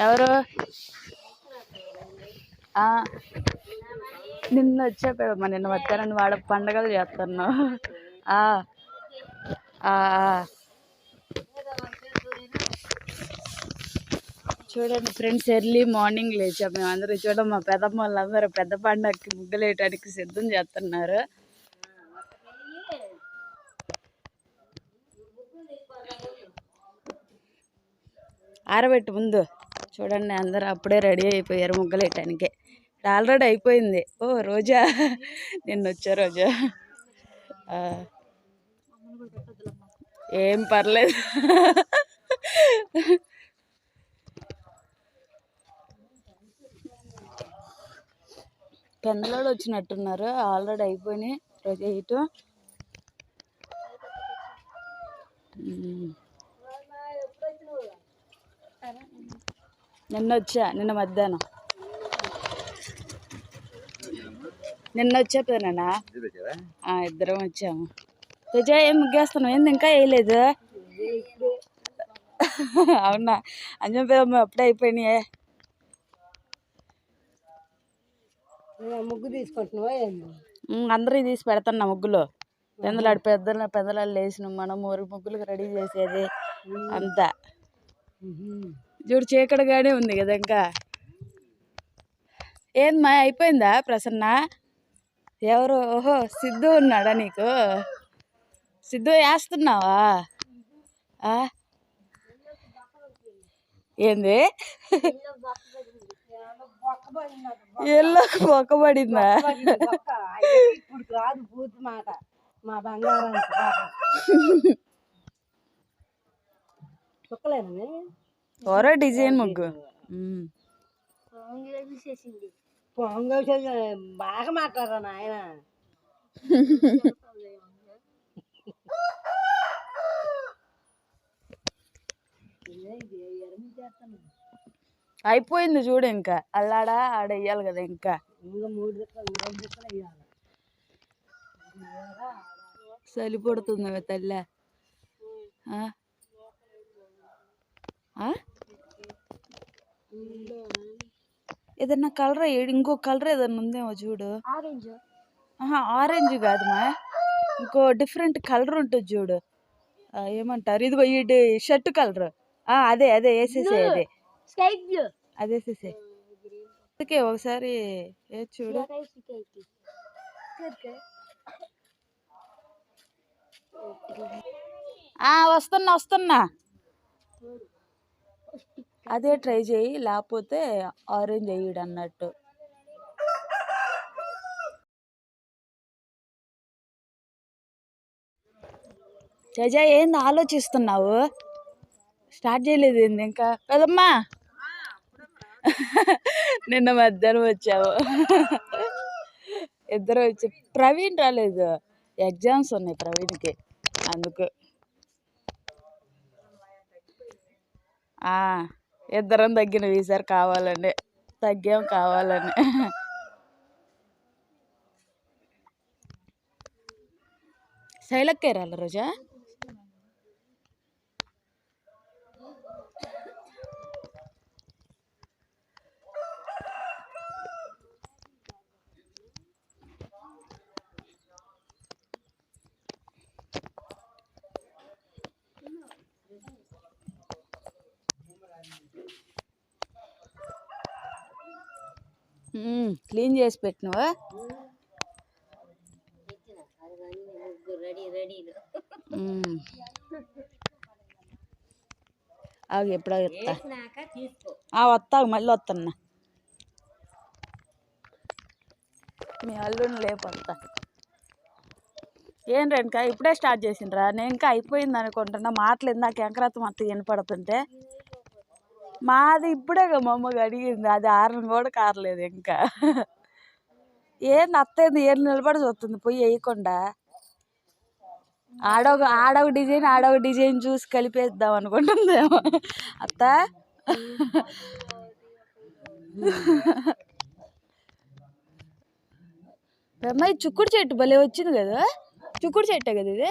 ఎవరు? ఆ, నిన్న వచ్చాపేమమ్మా నిన్న మధ్యాహ్నం వాడ పండగలు చేస్తున్నావు ఆ, ఆ, ఆ. చూడండి ఫ్రెండ్స్ ఎర్లీ మార్నింగ్ లేచాం. మేము అందరూ చూడండి మా పెద్దమ్మ వాళ్ళందరూ పెద్ద పండగకి ముగ్గులు వేయడానికి సిద్ధం చేస్తున్నారు ఆరబెట్టు ముందు. చూడండి అందరూ అప్పుడే రెడీ అయిపోయారు ముగ్గులు వేయటానికి ఆల్రెడీ అయిపోయింది. ఓ రోజా. నిన్న వచ్చా రోజా? ఏం పర్లేదు. పెందలోడు వచ్చినట్టున్నారు. ఆల్రెడీ అయిపోయినాయి. రోజు ఎయిట్ నిన్న వచ్చా? నిన్న మధ్యాహ్నం. నిన్న వచ్చా పేనా ఇద్దరం వచ్చాము. తుజా ఏం ముగ్గేస్తున్నావు? ఏంది ఇంకా వేయలేదు? అవునా? అంజం పేదమ్మ అప్పుడే అయిపోయినాయే. ముగ్గు తీసుకుంటున్నావా అందరూ తీసి పెడతాను ముగ్గులు. పెందలాడు పెద్దల పెద్దలాడు లేచిన మనం ఊరి ముగ్గులకు రెడీ చేసేది. అంతా. చూడు చీకటిగానే ఉంది కదా ఇంకా ఏందమ్మా అయిపోయిందా ప్రసన్న ఎవరు ఓహో సిద్ధు ఉన్నాడా నీకు సిద్ధు వేస్తున్నావా ఆ? ఏంది ఎల్లోకి బొక్కబడిందా ఇప్పుడు కాదు పూర్తి మాట మా బంగారం ఓరో డిజైన్ ముగ్గు. బాగా మాట్లాడరా నాయన. అయిపోయింది చూడు ఇంకా. అల్లాడా ఆడ వెయ్యాలి కదా ఇంకా. వేయాలి చలి పడుతుంది తల్లి? ఏదన్నా కలర్? ఇంకో కలర్ ఏదన్నా ఉందేమో చూడు. ఆరెంజ్? ఆహా ఆరెంజ్ కాదు మా ఇంకో డిఫరెంట్ కలర్ ఉంటుంది చూడు. ఏమంటారు? ఇదిగో ఈ షర్ట్ కలర్. అదే అదే వేసేసే అదే. Sky blue. అదే వేసేసే అందుకే ఒకసారి ఏ చూడు. వస్తున్నా వస్తున్నా. అదే ట్రై చేయి లేకపోతే ఆరెంజ్ వేయడు అన్నట్టు తేజ ఏంది ఆలోచిస్తున్నావు? స్టార్ట్ చేయలేదు ఏంది ఇంకా? కదమ్మా నిన్న మధ్యాహ్నం వచ్చావు. ఇద్దరు వచ్చి ప్రవీణ్ రాలేదు. ఎగ్జామ్స్ ఉన్నాయి ప్రవీణ్కి అందుకు. ఆ, ఇద్దరం తగ్గిన ఈసారి కావాలని తగ్గాం కావాలని. శైలక్కరాల రోజా? క్లీన్ చేసి పెట్టినవా? రెడీ ఎప్పుడో వస్తా ఆ వస్తా మళ్ళీ వస్తున్నా మీ అల్లుని లేపొస్తా ఏం రేణుకా ఇప్పుడే స్టార్ట్ చేసిండ్రా? నేను ఇంకా అయిపోయింది అనుకుంటున్నా. మాటలు ఇందాక ఎంకరాత మొత్తం వినపడుతుంటే. మాది ఇప్పుడే మా అమ్మకి అడిగింది అది ఆరని కూడా కారలేదు ఇంకా. ఏంది అత్తేంది ఏం నిలబడి చూస్తుంది పొయ్యి వేయకుండా. ఆడొక ఆడొక డిజైన్ ఆడొక డిజైన్ చూసి కలిపేద్దాం అనుకుంటుందేమో. అత్త? అమ్మాయి చుక్కుడు చెట్టు భలే వచ్చింది కదా? చుక్కుడు చెట్టే కదా ఇది?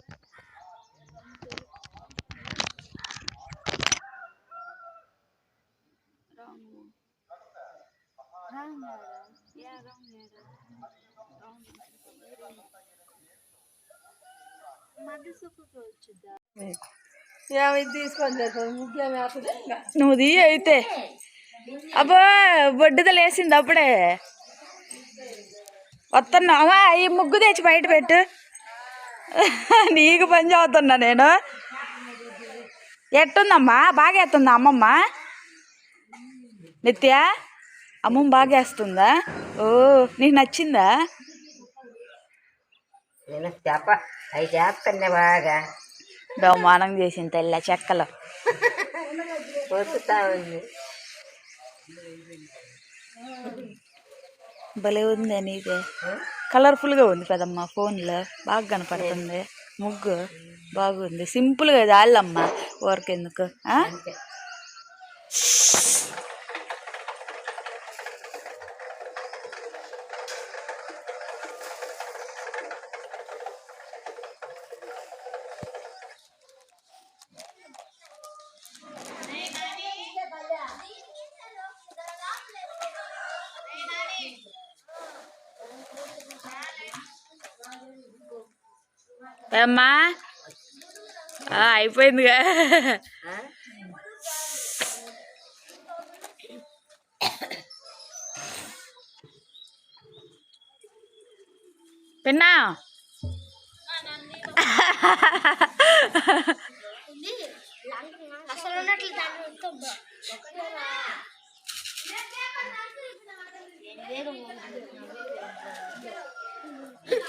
నువ్వు తీ అయితే. అబ్బో బొడ్డుదలు వేసింది అప్పుడే. వస్తున్నావా ఈ ముగ్గు తెచ్చి బయట పెట్టు. నీకు పని చదువుతున్నా నేను. ఎట్టుందమ్మా? బాగా ఎత్తుందా అమ్మమ్మ? నిత్య అమ్మమ్మ బాగా వేస్తుందా? ఓ నీకు నచ్చిందా? నేను చెప్ప అవి చేస్తానే బాగా. బహుమానం చేసింది తెల్ల చెక్కలు. వస్తుతా ఉంది. భలే ఉంది నీదే కలర్ఫుల్గా ఉంది కదమ్మా ఫోన్లో. బాగా కనపడుతుంది. ముగ్గు బాగుంది. సింపుల్గా చాలమ్మ వర్క్ ఎందుకు ఏమ్మా ఆ, అయిపోయిందిగా? పిన్నా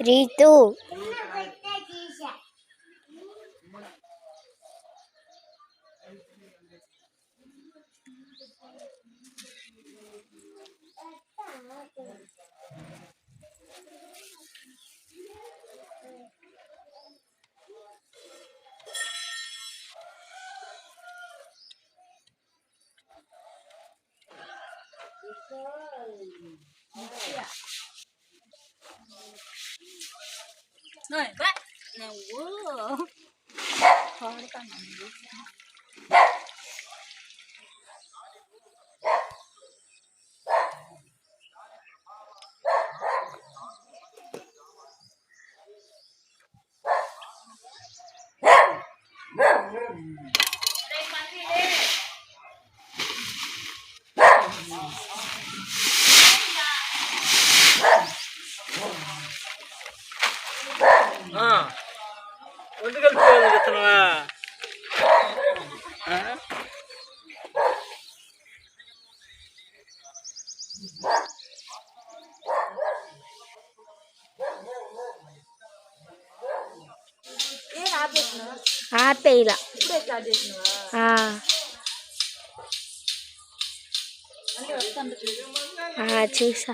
Ritu. Yeah. Rồi, bắt. Nè, wow. Thôi, đi con đi. Mm-hmm. కలుపుకోవాలి చెప్తున్నావా ఆపేలా చూసా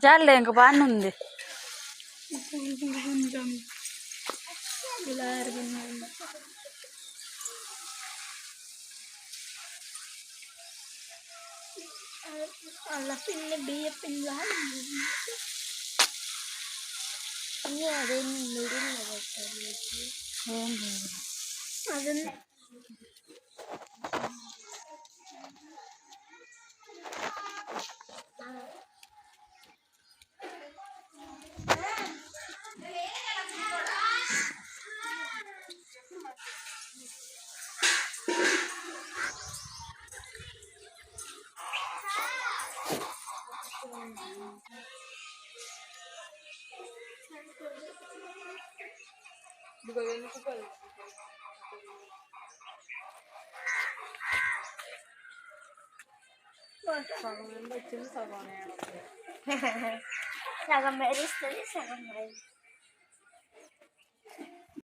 చాలే ఇంక బాగానే ఉంది. అలా పిండి బియ్య పిండి అదే మిడిల్ 那 个颜色是啥子？那啥子？那就是啥子？那个没得色的，那个没。